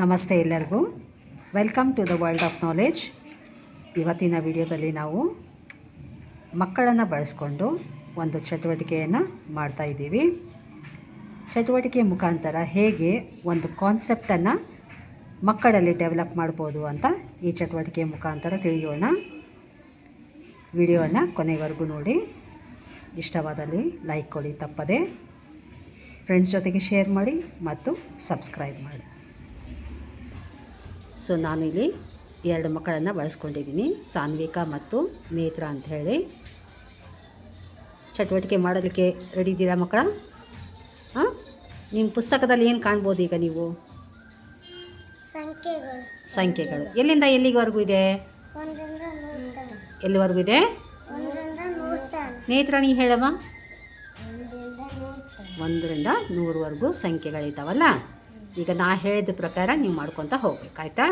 ನಮಸ್ತೆ ಎಲ್ಲರಿಗೂ. Welcome to the world of knowledge ಇವತ್ತಿನ ವಿಡಿಯೋದಲ್ಲಿ ನಾವು ಮಕ್ಕಳನ್ನು ಬಳಸ್ಕೊಂಡು ಒಂದು ಚಟುವಟಿಕೆಯನ್ನು ಮಾಡ್ತಾ ಇದ್ದೀವಿ. ಚಟುವಟಿಕೆ ಮುಖಾಂತರ ಹೇಗೆ ಒಂದು ಕಾನ್ಸೆಪ್ಟನ್ನು ಮಕ್ಕಳಲ್ಲಿ ಡೆವಲಪ್ ಮಾಡ್ಬೋದು ಅಂತ ಈ ಚಟುವಟಿಕೆ ಮುಖಾಂತರ ತಿಳಿಯೋಣ. ವಿಡಿಯೋನ ಕೊನೆವರೆಗೂ ನೋಡಿ. ಇಷ್ಟವಾದಲ್ಲಿ ಲೈಕ್ ಕೊಡಿ ತಪ್ಪದೆ. ಫ್ರೆಂಡ್ಸ್ ಜೊತೆಗೆ ಶೇರ್ ಮಾಡಿ ಮತ್ತು ಸಬ್ಸ್ಕ್ರೈಬ್ ಮಾಡಿ. ಸೊ ಇಲ್ಲಿ ಎರಡು ಮಕ್ಕಳನ್ನು ಬಳಸ್ಕೊಂಡಿದ್ದೀನಿ. ಸಾನ್ವಿಕಾ ಮತ್ತು ನೇತ್ರ ಅಂತ ಹೇಳಿ. ಚಟುವಟಿಕೆ ಮಾಡೋದಕ್ಕೆ ರೆಡಿ ಇದ್ದೀರಾ ಮಕ್ಕಳ? ಹಾಂ? ನಿಮ್ಮ ಪುಸ್ತಕದಲ್ಲಿ ಏನು ಕಾಣ್ಬೋದು ಈಗ ನೀವು? ಸಂಖ್ಯೆಗಳು. ಸಂಖ್ಯೆಗಳು. ಎಲ್ಲಿಂದ ಎಲ್ಲಿವರೆಗೂ ಇದೆ? ಎಲ್ಲಿವರೆಗೂ ಇದೆ? ನೇತ್ರ ನೀ ಹೇಳಮ್ಮ. ಒಂದರಿಂದ ನೂರವರೆಗೂ ಸಂಖ್ಯೆಗಳಿದ್ದಾವಲ್ಲ? ಈಗ ನಾ ಹೇಳಿದ ಪ್ರಕಾರ ನೀವು ಮಾಡ್ಕೊತ ಹೋಗ್ಬೇಕಾಯ್ತಾ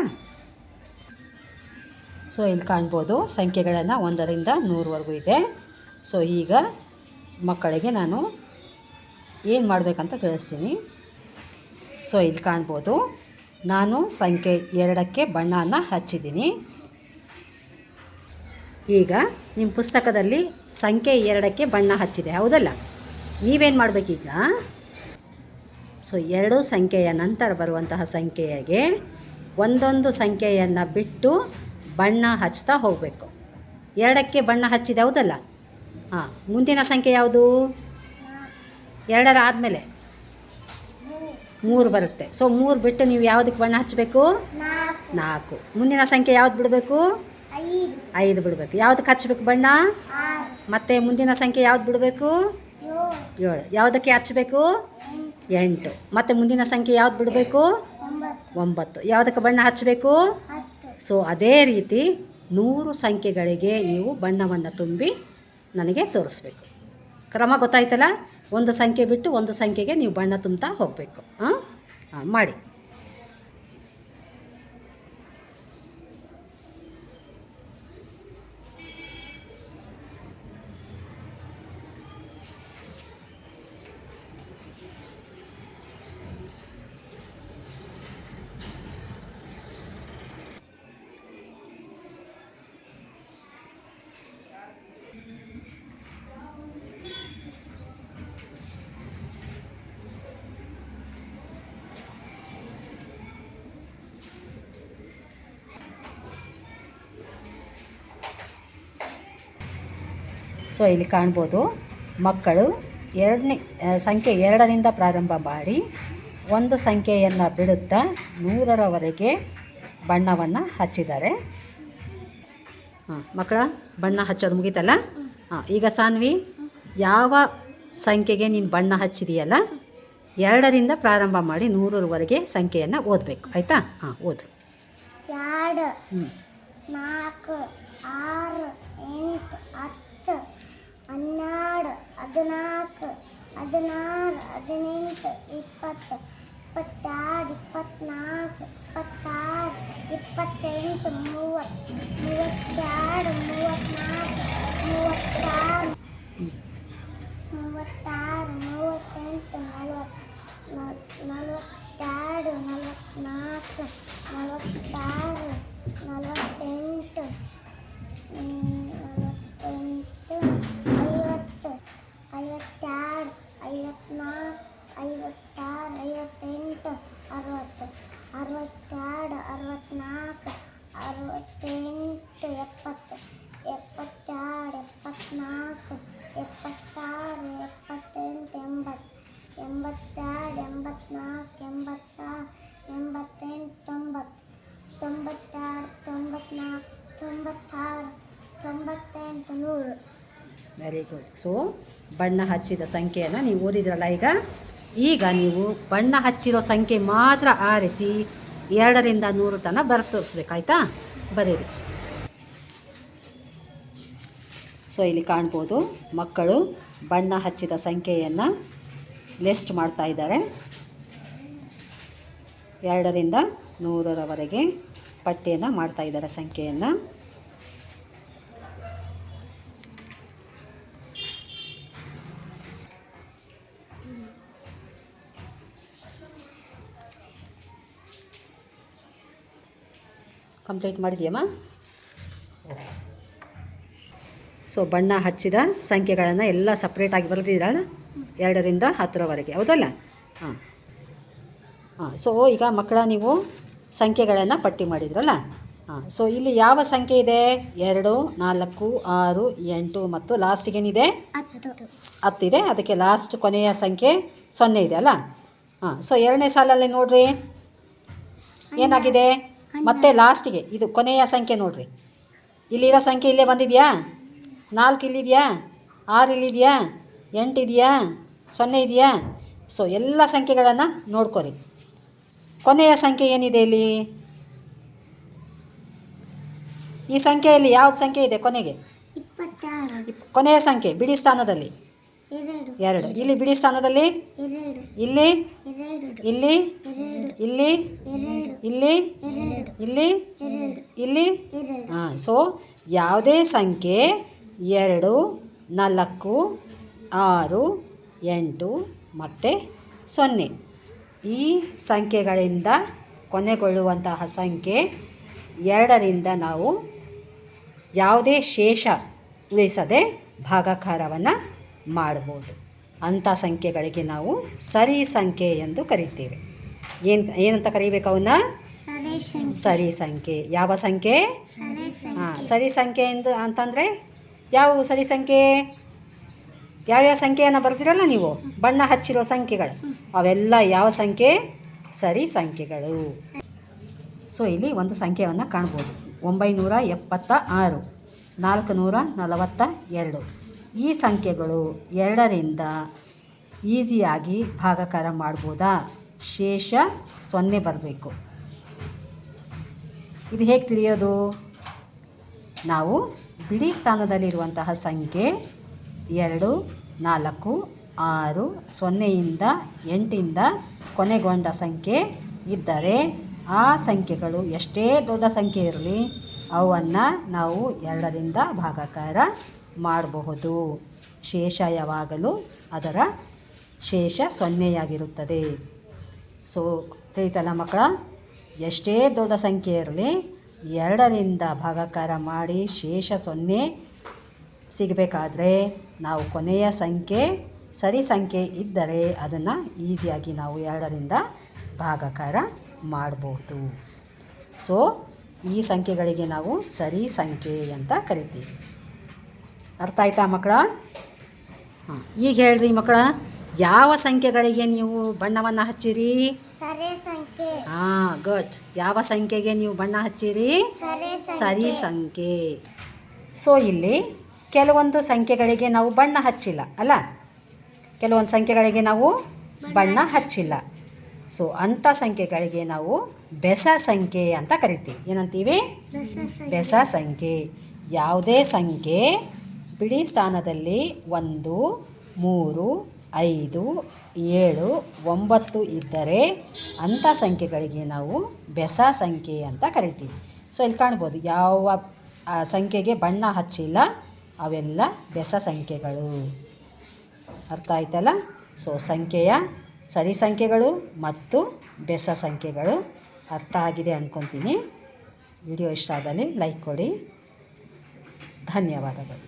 ಸೊ ಇಲ್ಲಿ ಕಾಣ್ಬೋದು ಸಂಖ್ಯೆಗಳನ್ನು ಒಂದರಿಂದ ನೂರವರೆಗೂ ಇದೆ. ಸೊ ಈಗ ಮಕ್ಕಳಿಗೆ ನಾನು ಏನು ಮಾಡಬೇಕಂತ ತಿಳಿಸ್ತೀನಿ. ಸೊ ಇಲ್ಲಿ ಕಾಣ್ಬೋದು ನಾನು ಸಂಖ್ಯೆ ಎರಡಕ್ಕೆ ಬಣ್ಣವನ್ನು ಹಚ್ಚಿದ್ದೀನಿ. ಈಗ ನಿಮ್ಮ ಪುಸ್ತಕದಲ್ಲಿ ಸಂಖ್ಯೆ ಎರಡಕ್ಕೆ ಬಣ್ಣ ಹಚ್ಚಿದೆ, ಹೌದಲ್ಲ? ನೀವೇನು ಮಾಡಬೇಕೀಗ? ಸೊ ಎರಡು ಸಂಖ್ಯೆಯ ನಂತರ ಬರುವಂತಹ ಸಂಖ್ಯೆಗೆ ಒಂದೊಂದು ಸಂಖ್ಯೆಯನ್ನು ಬಿಟ್ಟು ಬಣ್ಣ ಹಚ್ತಾ ಹೋಗಬೇಕು. ಎರಡಕ್ಕೆ ಬಣ್ಣ ಹಚ್ಚಿದೆ ಹೌದಲ್ಲ ಹಾಂ ಮುಂದಿನ ಸಂಖ್ಯೆ ಯಾವುದು? ಎರಡರ ಆದಮೇಲೆ ಮೂರು ಬರುತ್ತೆ. ಸೊ ಮೂರು ಬಿಟ್ಟು ನೀವು ಯಾವುದಕ್ಕೆ ಬಣ್ಣ ಹಚ್ಚಬೇಕು? ನಾಲ್ಕು. ಮುಂದಿನ ಸಂಖ್ಯೆ ಯಾವ್ದು ಬಿಡಬೇಕು? ಐದು ಬಿಡಬೇಕು. ಯಾವುದಕ್ಕೆ ಹಚ್ಚಬೇಕು ಬಣ್ಣ? ಮತ್ತೆ ಮುಂದಿನ ಸಂಖ್ಯೆ ಯಾವ್ದು ಬಿಡಬೇಕು? ಏಳು. ಯಾವುದಕ್ಕೆ ಹಚ್ಚಬೇಕು? ಎಂಟು. ಮತ್ತೆ ಮುಂದಿನ ಸಂಖ್ಯೆ ಯಾವ್ದು ಬಿಡಬೇಕು? ಒಂಬತ್ತು. ಯಾವುದಕ್ಕೆ ಬಣ್ಣ ಹಚ್ಚಬೇಕು? ಸೊ ಅದೇ ರೀತಿ ನೂರು ಸಂಖ್ಯೆಗಳಿಗೆ ನೀವು ಬಣ್ಣವನ್ನು ತುಂಬಿ ನನಗೆ ತೋರಿಸ್ಬೇಕು. ಕ್ರಮ ಗೊತ್ತಾಯ್ತಲ್ಲ? ಒಂದು ಸಂಖ್ಯೆ ಬಿಟ್ಟು ಒಂದು ಸಂಖ್ಯೆಗೆ ನೀವು ಬಣ್ಣ ತುಂಬ್ತಾ ಹೋಗಬೇಕು. ಹಾಂ? ಹಾಂ ಮಾಡಿ. ಸೊ ಇಲ್ಲಿ ಕಾಣ್ಬೋದು ಮಕ್ಕಳು ಎರಡನೇ ಸಂಖ್ಯೆ ಎರಡರಿಂದ ಪ್ರಾರಂಭ ಮಾಡಿ ಒಂದು ಸಂಖ್ಯೆಯನ್ನು ಬಿಡುತ್ತಾ ನೂರರವರೆಗೆ ಬಣ್ಣವನ್ನು ಹಚ್ಚಿದ್ದಾರೆ. ಹಾಂ ಮಕ್ಕಳ ಬಣ್ಣ ಹಚ್ಚೋದು ಮುಗೀತಲ್ಲ? ಹಾಂ ಈಗ ಸಾನ್ವಿ ಯಾವ ಸಂಖ್ಯೆಗೆ ನೀನು ಬಣ್ಣ ಹಚ್ಚಿದೆಯಲ್ಲ? ಎರಡರಿಂದ ಪ್ರಾರಂಭ ಮಾಡಿ ನೂರರವರೆಗೆ ಸಂಖ್ಯೆಯನ್ನು ಓದಬೇಕು. ಆಯಿತಾ? ಹಾಂ ಓದು. ಎರಡು ಹ್ಞೂ ನಾಲ್ಕು ಆರು ಎಂಟು ಹತ್ತು ಹನ್ನೆರಡು ಹದಿನಾಲ್ಕು ಹದಿನಾರು ಹದಿನೆಂಟು ಇಪ್ಪತ್ತು ಇಪ್ಪತ್ತಾರು ಇಪ್ಪತ್ನಾಲ್ಕು ಇಪ್ಪತ್ತಾರು ಇಪ್ಪತ್ತೆಂಟು ಮೂವತ್ತು ಮೂವತ್ತೆರಡು ಮೂವತ್ತ್ನಾಲ್ಕು. ವೆರಿ ಗುಡ್ ಸೊ ಬಣ್ಣ ಹಚ್ಚಿದ ಸಂಖ್ಯೆಯನ್ನು ನೀವು ಓದಿದ್ರಲ್ಲ ಈಗ? ಈಗ ನೀವು ಬಣ್ಣ ಹಚ್ಚಿರೋ ಸಂಖ್ಯೆ ಮಾತ್ರ ಆರಿಸಿ ಎರಡರಿಂದ ನೂರು ತನಕ ಬರ ತೋರಿಸ್ಬೇಕಾಯ್ತಾ ಬರೀರಿ. ಸೊ ಇಲ್ಲಿ ಕಾಣ್ಬೋದು, ಮಕ್ಕಳು ಬಣ್ಣ ಹಚ್ಚಿದ ಸಂಖ್ಯೆಯನ್ನು ಲಿಸ್ಟ್ ಮಾಡ್ತಾ ಇದ್ದಾರೆ. ಎರಡರಿಂದ ನೂರರವರೆಗೆ ಪಟ್ಟಿಯನ್ನು ಮಾಡ್ತಾ ಇದ್ದಾರೆ ಸಂಖ್ಯೆಯನ್ನು. ಕಂಪ್ಲೀಟ್ ಮಾಡಿದೆಯಮ್ಮ? ಸೊ ಬಣ್ಣ ಹಚ್ಚಿದ ಸಂಖ್ಯೆಗಳನ್ನು ಎಲ್ಲ ಸಪ್ರೇಟಾಗಿ ಬರೆದಿದ್ದೀರಲ್ಲ ಎರಡರಿಂದ ಹತ್ತರವರೆಗೆ ಹೌದಲ್ಲ? ಹಾಂ. ಹಾಂ ಸೊ ಈಗ ಮಕ್ಕಳ ನೀವು ಸಂಖ್ಯೆಗಳನ್ನು ಪಟ್ಟಿ ಮಾಡಿದ್ರಲ್ಲ? ಹಾಂ ಸೊ ಇಲ್ಲಿ ಯಾವ ಸಂಖ್ಯೆ ಇದೆ? ಎರಡು ನಾಲ್ಕು ಆರು ಎಂಟು ಮತ್ತು ಲಾಸ್ಟಿಗೇನಿದೆ ಹತ್ತಿದೆ ಅದಕ್ಕೆ ಲಾಸ್ಟ್ ಕೊನೆಯ ಸಂಖ್ಯೆ ಸೊನ್ನೆ ಇದೆ ಅಲ್ಲ? ಹಾಂ ಸೊ ಎರಡನೇ ಸಾಲಲ್ಲಿ ನೋಡಿರಿ. ಏನಾಗಿದೆ? ಮತ್ತೆ ಲಾಸ್ಟಿಗೆ ಇದು ಕೊನೆಯ ಸಂಖ್ಯೆ ನೋಡ್ರಿ. ಇಲ್ಲಿರೋ ಸಂಖ್ಯೆ ಇಲ್ಲೇ ಬಂದಿದೆಯಾ? ನಾಲ್ಕು ಇಲ್ಲಿದೆಯಾ? ಆರು ಇಲ್ಲಿದೆಯಾ? ಎಂಟು ಇದೆಯಾ? ಸೊನ್ನೆ ಇದೆಯಾ? ಸೊ ಎಲ್ಲ ಸಂಖ್ಯೆಗಳನ್ನು ನೋಡ್ಕೊರಿ. ಕೊನೆಯ ಸಂಖ್ಯೆ ಏನಿದೆ ಇಲ್ಲಿ? ಈ ಸಂಖ್ಯೆಯಲ್ಲಿ ಯಾವ್ದು ಸಂಖ್ಯೆ ಇದೆ ಕೊನೆಗೆ? ಕೊನೆಯ ಸಂಖ್ಯೆ ಬಿಡಿ ಸ್ಥಾನದಲ್ಲಿ. ಎರಡು. ಇಲ್ಲಿ ಬಿಡಿ ಸ್ಥಾನದಲ್ಲಿ? ಇಲ್ಲಿ? ಇಲ್ಲಿ? ಇಲ್ಲಿ? ಇಲ್ಲಿ? ಇಲ್ಲಿ? ಇಲ್ಲಿ? ಹಾಂ ಸೊ ಯಾವುದೇ ಸಂಖ್ಯೆ ಎರಡು, ನಾಲ್ಕು, ಆರು, ಎಂಟು, ಮತ್ತು ಸೊನ್ನೆ. ಈ ಸಂಖ್ಯೆಗಳಿಂದ ಕೊನೆಗೊಳ್ಳುವಂತಹ ಸಂಖ್ಯೆ ಎರಡರಿಂದ ನಾವು ಯಾವುದೇ ಶೇಷ ಉಳಿಸದೆ ಭಾಗಾಕಾರವನ್ನು ಮಾಡ್ಬೋದು. ಅಂಥ ಸಂಖ್ಯೆಗಳಿಗೆ ನಾವು ಸರಿ ಸಂಖ್ಯೆ ಎಂದು ಕರಿತೇವೆ. ಏನು ಏನಂತ ಕರಿಬೇಕು ಅವನ್ನ? ಸರಿ ಸಂಖ್ಯೆ. ಯಾವ ಸಂಖ್ಯೆ? ಹಾಂ ಸರಿ ಸಂಖ್ಯೆ ಎಂದು ಅಂತಂದರೆ ಯಾವ ಸರಿ ಸಂಖ್ಯೆ? ಯಾವ್ಯಾವ ಸಂಖ್ಯೆಯನ್ನು ಬರ್ತೀರಲ್ಲ ನೀವು? ಬಣ್ಣ ಹಚ್ಚಿರೋ ಸಂಖ್ಯೆಗಳು. ಅವೆಲ್ಲ ಯಾವ ಸಂಖ್ಯೆ? ಸರಿ ಸಂಖ್ಯೆಗಳು. ಸೊ ಇಲ್ಲಿ ಒಂದು ಸಂಖ್ಯೆಯನ್ನು ಕಾಣ್ಬೋದು. ಒಂಬೈನೂರ ಎಪ್ಪತ್ತ ಆರು ನಾಲ್ಕು ನೂರ ನಲವತ್ತ ಎರಡು. ಈ ಸಂಖ್ಯೆಗಳು ಎರಡರಿಂದ ಈಸಿಯಾಗಿ ಭಾಗಕಾರ ಮಾಡ್ಬೋದಾ? ಶೇಷ ಸೊನ್ನೆ ಬರಬೇಕು. ಇದು ಹೇಗೆ ತಿಳಿಯೋದು? ನಾವು ಬಿಡಿ ಸ್ಥಾನದಲ್ಲಿರುವಂತಹ ಸಂಖ್ಯೆ ಎರಡು, ನಾಲ್ಕು, ಆರು, ಸೊನ್ನೆಯಿಂದ ಎಂಟಿಂದ ಕೊನೆಗೊಂಡ ಸಂಖ್ಯೆ ಇದ್ದರೆ ಆ ಸಂಖ್ಯೆಗಳು ಎಷ್ಟೇ ದೊಡ್ಡ ಸಂಖ್ಯೆ ಇರಲಿ, ಅವನ್ನು ನಾವು ಎರಡರಿಂದ ಭಾಗಾಕಾರ ಮಾಡಬಹುದು. ಶೇಷ ಯಾವಾಗಲೂ ಅದರ ಶೇಷ ಸೊನ್ನೆಯಾಗಿರುತ್ತದೆ. ಸೊ ತಿಳಿತಲ್ಲ ಮಕ್ಕಳ, ಎಷ್ಟೇ ದೊಡ್ಡ ಸಂಖ್ಯೆ ಇರಲಿ, ಎರಡರಿಂದ ಭಾಗಾಕಾರ ಮಾಡಿ ಶೇಷ ಸೊನ್ನೆ ಸಿಗಬೇಕಾದ್ರೆ ನಾವು ಕೊನೆಯ ಸಂಖ್ಯೆ, ಸರಿ ಸಂಖ್ಯೆ ಇದ್ದರೆ ಅದನ್ನು ಈಸಿಯಾಗಿ ನಾವು ಎರಡರಿಂದ ಭಾಗಾಕಾರ ಮಾಡಬಹುದು ಸೊ, ಈ ಸಂಖ್ಯೆಗಳಿಗೆ ನಾವು ಸರಿ ಸಂಖ್ಯೆ ಅಂತ ಕರಿತೀವಿ. ಅರ್ಥ ಆಯ್ತಾ ಮಕ್ಕಳ? ಹಾಂ, ಈಗ ಹೇಳ್ರಿ ಮಕ್ಕಳ. ಯಾವ ಸಂಖ್ಯೆಗಳಿಗೆ ನೀವು ಬಣ್ಣವನ್ನು ಹಚ್ಚಿರಿ? ಹಾಂ ಗುಡ್ ಯಾವ ಸಂಖ್ಯೆಗೆ ನೀವು ಬಣ್ಣ ಹಚ್ಚಿರಿ? ಸರಿ ಸಂಖ್ಯೆ. ಸೊ ಇಲ್ಲಿ ಕೆಲವೊಂದು ಸಂಖ್ಯೆಗಳಿಗೆ ನಾವು ಬಣ್ಣ ಹಚ್ಚಿಲ್ಲ ಅಲ್ಲ? ಕೆಲವೊಂದು ಸಂಖ್ಯೆಗಳಿಗೆ ನಾವು ಬಣ್ಣ ಹಚ್ಚಿಲ್ಲ. ಸೊ ಅಂಥ ಸಂಖ್ಯೆಗಳಿಗೆ ನಾವು ಬೆಸ ಸಂಖ್ಯೆ ಅಂತ ಕರಿತೀವಿ. ಏನಂತೀವಿ? ಬೆಸ ಸಂಖ್ಯೆ. ಬೆಸ ಸಂಖ್ಯೆ. ಯಾವುದೇ ಸಂಖ್ಯೆ ಬಿಡಿ ಸ್ಥಾನದಲ್ಲಿ ಒಂದು ಮೂರು ಐದು, ಏಳು, ಒಂಬತ್ತು ಇದ್ದರೆ ಅಂಥ ಸಂಖ್ಯೆಗಳಿಗೆ ನಾವು ಬೆಸ ಸಂಖ್ಯೆ ಅಂತ ಕರಿತೀವಿ. ಸೊ ಇಲ್ಲಿ ಕಾಣ್ಬೋದು ಯಾವ ಸಂಖ್ಯೆಗೆ ಬಣ್ಣ ಹಚ್ಚಿಲ್ಲ, ಅವೆಲ್ಲ ಬೆಸ ಸಂಖ್ಯೆಗಳು. ಅರ್ಥ ಆಯ್ತಲ್ಲ? ಸೊ ಸಂಖ್ಯೆಯ ಸರಿ ಸಂಖ್ಯೆಗಳು ಮತ್ತು ಬೆಸ ಸಂಖ್ಯೆಗಳು ಅರ್ಥ ಆಗಿದೆ ಅಂದ್ಕೊತೀನಿ ವಿಡಿಯೋ ಇಷ್ಟ ಆದಲ್ಲಿ ಲೈಕ್ ಕೊಡಿ. ಧನ್ಯವಾದಗಳು.